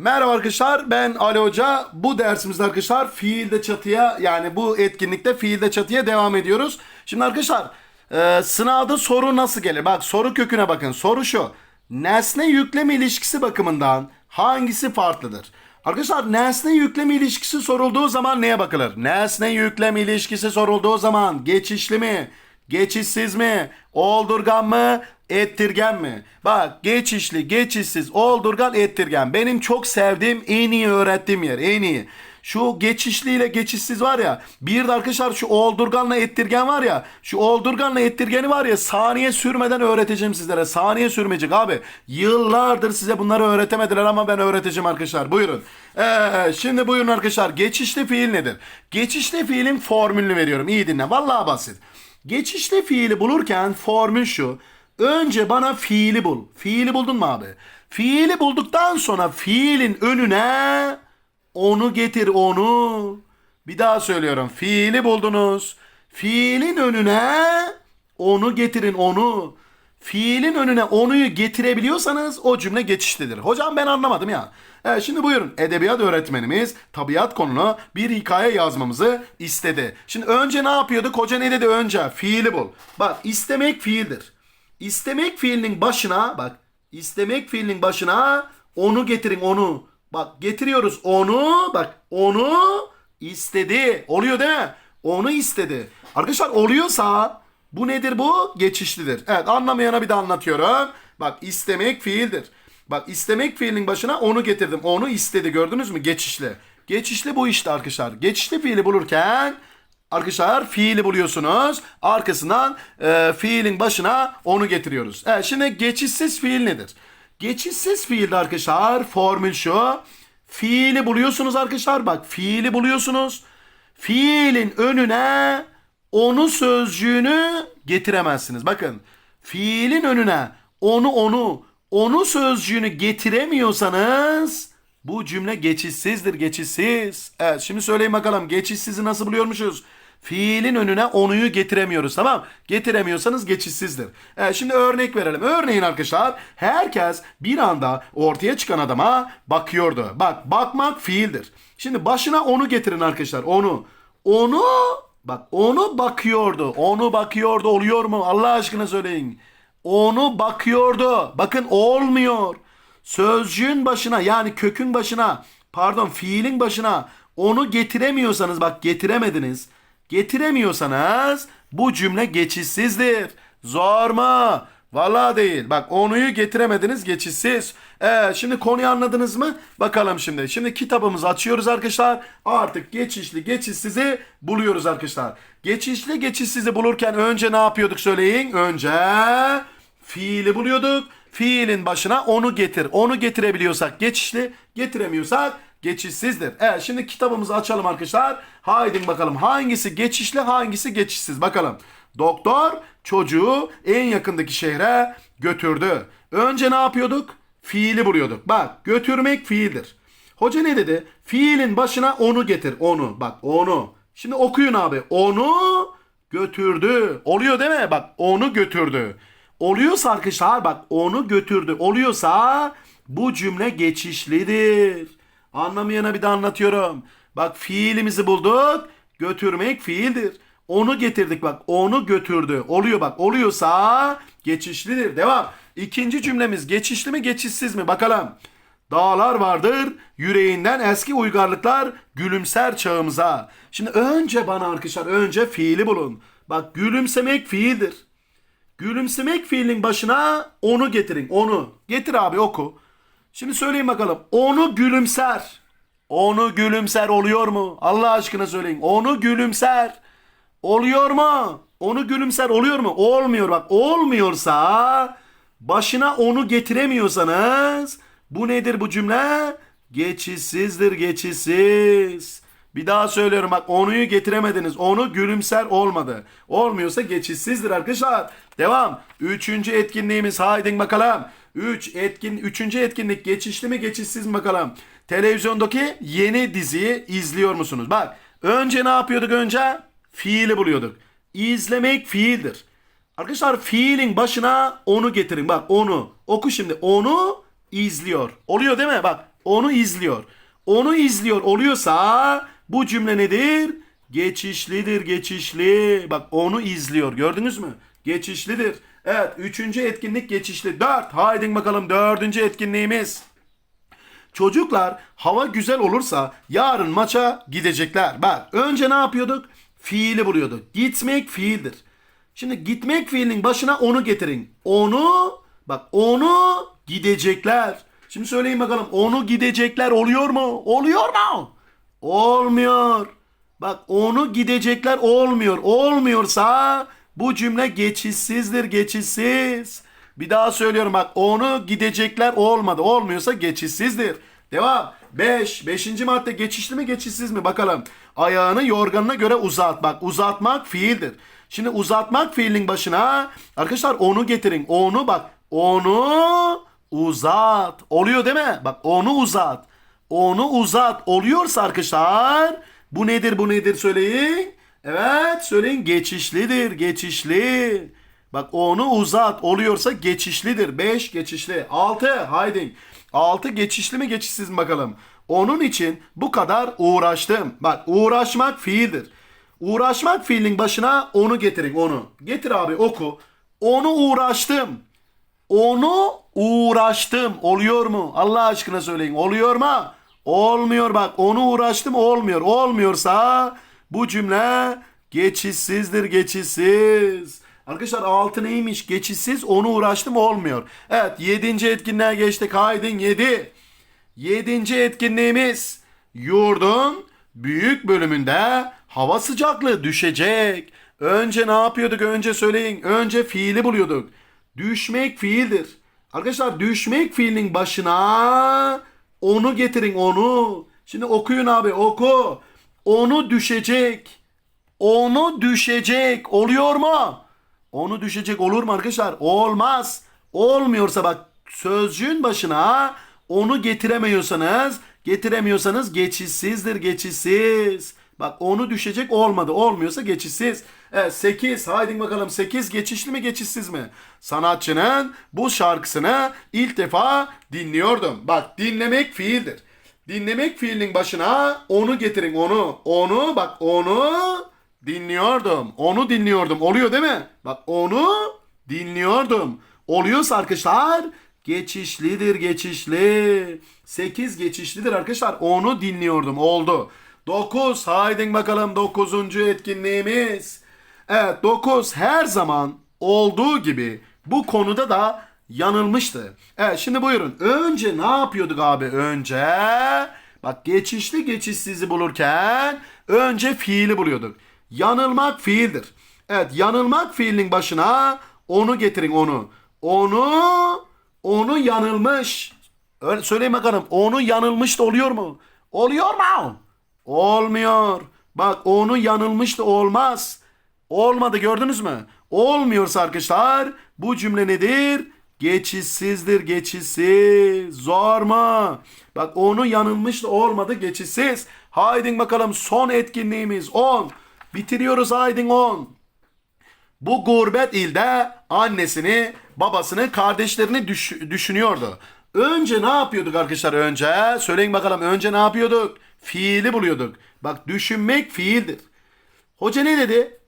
Merhaba arkadaşlar ben Ali Hoca. Bu dersimizde arkadaşlar fiilde çatıya yani bu etkinlikte fiilde çatıya devam ediyoruz. Şimdi arkadaşlar e, sınavda soru nasıl gelir? Bak soru köküne bakın. Soru şu. Nesne yükleme ilişkisi bakımından hangisi farklıdır? Arkadaşlar nesne yükleme ilişkisi sorulduğu zaman neye bakılır? Nesne yükleme ilişkisi sorulduğu zaman geçişli mi? Geçişsiz mi? Oldurgan mı? Ettirgen mi? Bak geçişli, geçişsiz, oldurgan, ettirgen. Benim çok sevdiğim, en iyi öğrettiğim yer. En iyi. Şu geçişli ile geçişsiz var ya. Bir de arkadaşlar şu oldurganla ettirgen var ya. Şu oldurganla ettirgeni var ya saniye sürmeden öğreteceğim sizlere. Saniye sürmeyecek abi. Yıllardır size bunları öğretemediler ama ben öğreteceğim arkadaşlar. Buyurun. Ee, şimdi buyurun arkadaşlar. Geçişli fiil nedir? Geçişli fiilin formülünü veriyorum. İyi dinle. Vallahi basit. Geçişli fiili bulurken formül şu. Önce bana fiili bul. Fiili buldun mu abi? Fiili bulduktan sonra fiilin önüne onu getir onu. Bir daha söylüyorum. Fiili buldunuz. Fiilin önüne onu getirin onu. Fiilin önüne onuyu getirebiliyorsanız o cümle geçişlidir. Hocam ben anlamadım ya. Evet, şimdi buyurun edebiyat öğretmenimiz tabiat konulu bir hikaye yazmamızı istedi. Şimdi önce ne yapıyorduk? Hoca ne dedi önce? Fiili bul. Bak istemek fiildir. İstemek fiilinin başına bak istemek fiilinin başına onu getirin onu. Bak getiriyoruz onu bak onu istedi. Oluyor değil mi? Onu istedi. Arkadaşlar oluyorsa bu nedir bu? Geçişlidir. Evet anlamayana bir de anlatıyorum. Bak istemek fiildir. Bak istemek fiilinin başına onu getirdim. Onu istedi gördünüz mü? Geçişli. Geçişli bu işte arkadaşlar. Geçişli fiili bulurken Arkadaşlar fiili buluyorsunuz. Arkasından e, fiilin başına onu getiriyoruz. Evet şimdi geçişsiz fiil nedir? Geçişsiz fiilde arkadaşlar formül şu. Fiili buluyorsunuz arkadaşlar. Bak fiili buluyorsunuz. Fiilin önüne onu sözcüğünü getiremezsiniz. Bakın fiilin önüne onu onu onu sözcüğünü getiremiyorsanız bu cümle geçişsizdir geçişsiz. Evet şimdi söyleyin bakalım geçişsizi nasıl buluyormuşuz? Fiilin önüne onuyu getiremiyoruz tamam. Getiremiyorsanız geçişsizdir. Evet şimdi örnek verelim. Örneğin arkadaşlar herkes bir anda ortaya çıkan adama bakıyordu. Bak bakmak fiildir. Şimdi başına onu getirin arkadaşlar onu. Onu bak onu bakıyordu. Onu bakıyordu oluyor mu? Allah aşkına söyleyin. Onu bakıyordu. Bakın olmuyor. Sözcüğün başına yani kökün başına pardon fiilin başına onu getiremiyorsanız bak getiremediniz. Getiremiyorsanız bu cümle geçişsizdir. Zor mu? Vallahi değil. Bak onuyu getiremediniz geçişsiz. Evet şimdi konuyu anladınız mı? Bakalım şimdi. Şimdi kitabımızı açıyoruz arkadaşlar. Artık geçişli geçişsizi buluyoruz arkadaşlar. Geçişli geçişsizi bulurken önce ne yapıyorduk söyleyin. Önce fiili buluyorduk. Fiilin başına onu getir. Onu getirebiliyorsak geçişli, getiremiyorsak geçişsizdir. Evet şimdi kitabımızı açalım arkadaşlar. Haydi bakalım hangisi geçişli hangisi geçişsiz bakalım. Doktor çocuğu en yakındaki şehre götürdü. Önce ne yapıyorduk? Fiili buluyorduk. Bak götürmek fiildir. Hoca ne dedi? Fiilin başına onu getir. Onu. Bak onu. Şimdi okuyun abi. Onu götürdü. Oluyor değil mi? Bak onu götürdü. Oluyorsa arkadaşlar bak onu götürdü. Oluyorsa bu cümle geçişlidir. Anlamayana bir de anlatıyorum. Bak fiilimizi bulduk. Götürmek fiildir. Onu getirdik bak. Onu götürdü. Oluyor bak. Oluyorsa geçişlidir. Devam. İkinci cümlemiz geçişli mi geçişsiz mi? Bakalım. Dağlar vardır yüreğinden eski uygarlıklar gülümser çağımıza. Şimdi önce bana arkadaşlar önce fiili bulun. Bak gülümsemek fiildir. Gülümsemek fiilin başına onu getirin. Onu. Getir abi oku. Şimdi söyleyin bakalım. Onu gülümser. Onu gülümser oluyor mu? Allah aşkına söyleyin. Onu gülümser. Oluyor mu? Onu gülümser oluyor mu? Olmuyor bak. Olmuyorsa başına onu getiremiyorsanız bu nedir bu cümle? Geçişsizdir geçişsiz. Bir daha söylüyorum bak onuyu getiremediniz. Onu gülümser olmadı. Olmuyorsa geçişsizdir arkadaşlar. Devam. Üçüncü etkinliğimiz haydi bakalım. Üç etkin, üçüncü etkinlik geçişli mi geçişsiz mi bakalım. Televizyondaki yeni diziyi izliyor musunuz? Bak önce ne yapıyorduk önce? Fiili buluyorduk. İzlemek fiildir. Arkadaşlar fiilin başına onu getirin. Bak onu. Oku şimdi. Onu izliyor. Oluyor değil mi? Bak Onu izliyor. Onu izliyor oluyorsa bu cümle nedir? Geçişlidir, geçişli. Bak onu izliyor. Gördünüz mü? Geçişlidir. Evet, üçüncü etkinlik geçişli. Dört. Haydi bakalım dördüncü etkinliğimiz. Çocuklar hava güzel olursa yarın maça gidecekler. Bak önce ne yapıyorduk? Fiili buluyorduk. Gitmek fiildir. Şimdi gitmek fiilinin başına onu getirin. Onu bak onu gidecekler. Şimdi söyleyin bakalım onu gidecekler oluyor mu? Oluyor mu? Olmuyor. Bak onu gidecekler olmuyor. Olmuyorsa bu cümle geçişsizdir geçişsiz. Bir daha söylüyorum bak onu gidecekler olmadı. Olmuyorsa geçişsizdir. Devam. 5. Beşinci madde geçişli mi geçişsiz mi bakalım. Ayağını yorganına göre uzat. Bak uzatmak fiildir. Şimdi uzatmak fiilin başına arkadaşlar onu getirin. Onu bak onu uzat. Oluyor değil mi? Bak onu uzat. Onu uzat. Oluyorsa arkadaşlar bu nedir bu nedir söyleyin. Evet söyleyin geçişlidir geçişli. Bak onu uzat oluyorsa geçişlidir. 5 geçişli. 6 haydi. 6 geçişli mi geçişsiz mi bakalım. Onun için bu kadar uğraştım. Bak uğraşmak fiildir. Uğraşmak fiilin başına onu getirin onu. Getir abi oku. Onu uğraştım. Onu uğraştım. Oluyor mu? Allah aşkına söyleyin. Oluyor mu? Olmuyor bak. Onu uğraştım olmuyor. Olmuyorsa bu cümle geçişsizdir geçişsiz. Arkadaşlar altı neymiş? Geçişsiz onu uğraştım olmuyor. Evet yedinci etkinliğe geçtik. Haydin yedi. Yedinci etkinliğimiz yurdun büyük bölümünde hava sıcaklığı düşecek. Önce ne yapıyorduk? Önce söyleyin. Önce fiili buluyorduk. Düşmek fiildir. Arkadaşlar düşmek fiilin başına onu getirin onu. Şimdi okuyun abi oku. Onu düşecek. Onu düşecek. Oluyor mu? Onu düşecek olur mu arkadaşlar? Olmaz. Olmuyorsa bak sözcüğün başına onu getiremiyorsanız getiremiyorsanız geçişsizdir geçişsiz. Bak onu düşecek olmadı. Olmuyorsa geçişsiz. Evet 8. Haydi bakalım 8 geçişli mi geçişsiz mi? Sanatçının bu şarkısını ilk defa dinliyordum. Bak dinlemek fiildir. Dinlemek fiilinin başına onu getirin onu. Onu bak onu dinliyordum. Onu dinliyordum. Oluyor değil mi? Bak onu dinliyordum. Oluyorsa arkadaşlar geçişlidir geçişli. 8 geçişlidir arkadaşlar. Onu dinliyordum. Oldu. 9. Haydi bakalım 9. etkinliğimiz. Evet 9 her zaman olduğu gibi bu konuda da yanılmıştı. Evet şimdi buyurun. Önce ne yapıyorduk abi? Önce bak geçişli geçişsizi bulurken önce fiili buluyorduk. Yanılmak fiildir. Evet yanılmak fiilinin başına onu getirin onu. Onu onu yanılmış. Öyle söyleyin bakalım. Onu yanılmış da oluyor mu? Oluyor mu? Olmuyor. Bak onu yanılmış da olmaz. Olmadı gördünüz mü? Olmuyorsa arkadaşlar bu cümle nedir? Geçişsizdir geçişsiz. Zor mu? Bak onu yanılmış da olmadı geçişsiz. Haydin bakalım son etkinliğimiz 10. Bitiriyoruz haydin 10. Bu gurbet ilde annesini, babasını, kardeşlerini düş- düşünüyordu. Önce ne yapıyorduk arkadaşlar önce? Söyleyin bakalım önce ne yapıyorduk? Fiili buluyorduk. Bak düşünmek fiildir. Hoca ne dedi?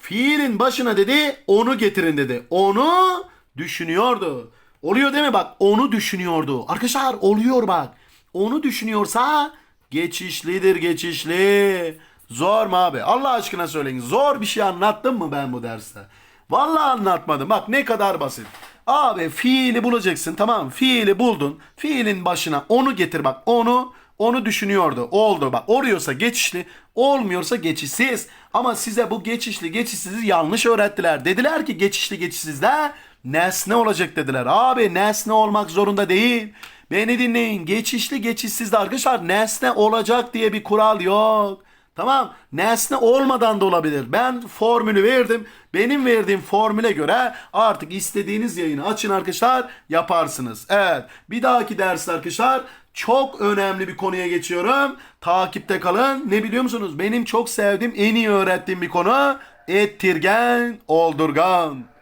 Fiilin başına dedi onu getirin dedi. Onu düşünüyordu. Oluyor değil mi bak onu düşünüyordu. Arkadaşlar oluyor bak. Onu düşünüyorsa geçişlidir geçişli. Zor mu abi? Allah aşkına söyleyin. Zor bir şey anlattım mı ben bu derste? Vallahi anlatmadım. Bak ne kadar basit. Abi fiili bulacaksın tamam? Fiili buldun. Fiilin başına onu getir bak. Onu onu düşünüyordu. Oldu bak. Oluyorsa geçişli, olmuyorsa geçişsiz. Ama size bu geçişli geçişsizi yanlış öğrettiler. Dediler ki geçişli geçişsizde nesne olacak dediler. Abi nesne olmak zorunda değil. Beni dinleyin. Geçişli geçişsizde arkadaşlar nesne olacak diye bir kural yok. Tamam. Nesne olmadan da olabilir. Ben formülü verdim. Benim verdiğim formüle göre artık istediğiniz yayını açın arkadaşlar yaparsınız. Evet. Bir dahaki ders arkadaşlar çok önemli bir konuya geçiyorum. Takipte kalın. Ne biliyor musunuz? Benim çok sevdiğim, en iyi öğrettiğim bir konu ettirgen, oldurgan.